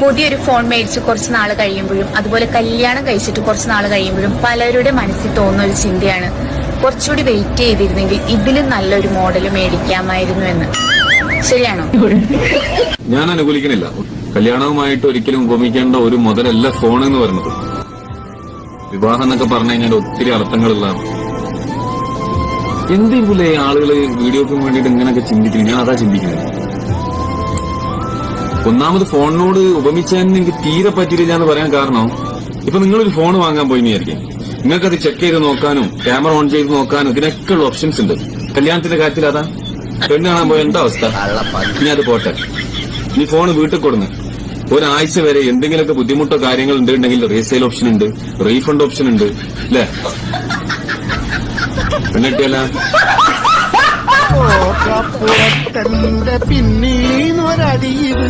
പുതിയൊരു ഫോൺ മേടിച്ച് കുറച്ച് നാൾ കഴിയുമ്പോഴും അതുപോലെ കല്യാണം കഴിച്ചിട്ട് കുറച്ച് നാൾ കഴിയുമ്പോഴും പലരുടെ മനസ്സിൽ തോന്നുന്ന ഒരു ചിന്തയാണ്. കുറച്ചുകൂടി വെയിറ്റ് ചെയ്തിരുന്നെങ്കിൽ ഇതിലും നല്ലൊരു മോഡൽ മേടിക്കാമായിരുന്നു എന്ന്. ശരിയാണോ? ഞാൻ അനുകൂലിക്കണില്ല. കല്യാണവുമായിട്ട് ഒരിക്കലും ഉപമിക്കേണ്ട ഒരു മുതലല്ല ഫോൺ എന്ന് പറയുന്നത്. വിവാഹം എന്നൊക്കെ പറഞ്ഞു കഴിഞ്ഞാൽ ഒത്തിരി അർത്ഥങ്ങളുള്ളതാണ്. എന്തില്ലേ ആളുകൾ വീഡിയോക്ക് വേണ്ടിയിട്ട് ഇങ്ങനെയൊക്കെ ചിന്തിക്കുന്നു? ഞാൻ അതാ ചിന്തിക്കുന്നത്. ഒന്നാമത് ഫോണിനോട് ഉപമിച്ചതിന് എനിക്ക് തീരെ പറ്റിയില്ല എന്ന് പറയാൻ കാരണം ഇപ്പൊ നിങ്ങളൊരു ഫോൺ വാങ്ങാൻ പോയി വിചാരിക്കും. നിങ്ങൾക്കത് ചെക്ക് ചെയ്ത് നോക്കാനും ക്യാമറ ഓൺ ചെയ്ത് നോക്കാനും ഇതിനൊക്കെ ഉള്ള ഓപ്ഷൻസ് ഉണ്ട്. കല്യാണത്തിന്റെ കാര്യത്തിൽ അതാ. പെണ്ണ് കാണാൻ പോയ എന്താ അവസ്ഥ? ഇനി അത് പോട്ടെ. ഈ ഫോൺ വീട്ടിൽ കൊടുന്ന്. ഒരാഴ്ച വരെ എന്തെങ്കിലുമൊക്കെ ബുദ്ധിമുട്ടോ കാര്യങ്ങൾ ഉണ്ടെങ്കിൽ റീസെയിൽ ഓപ്ഷൻ ഉണ്ട് റീഫണ്ട് ഓപ്ഷൻ ഉണ്ട് അല്ലേ? പെണ്ണെട്ടിയല്ല പിന്നീന്നൊരടിയിൽ?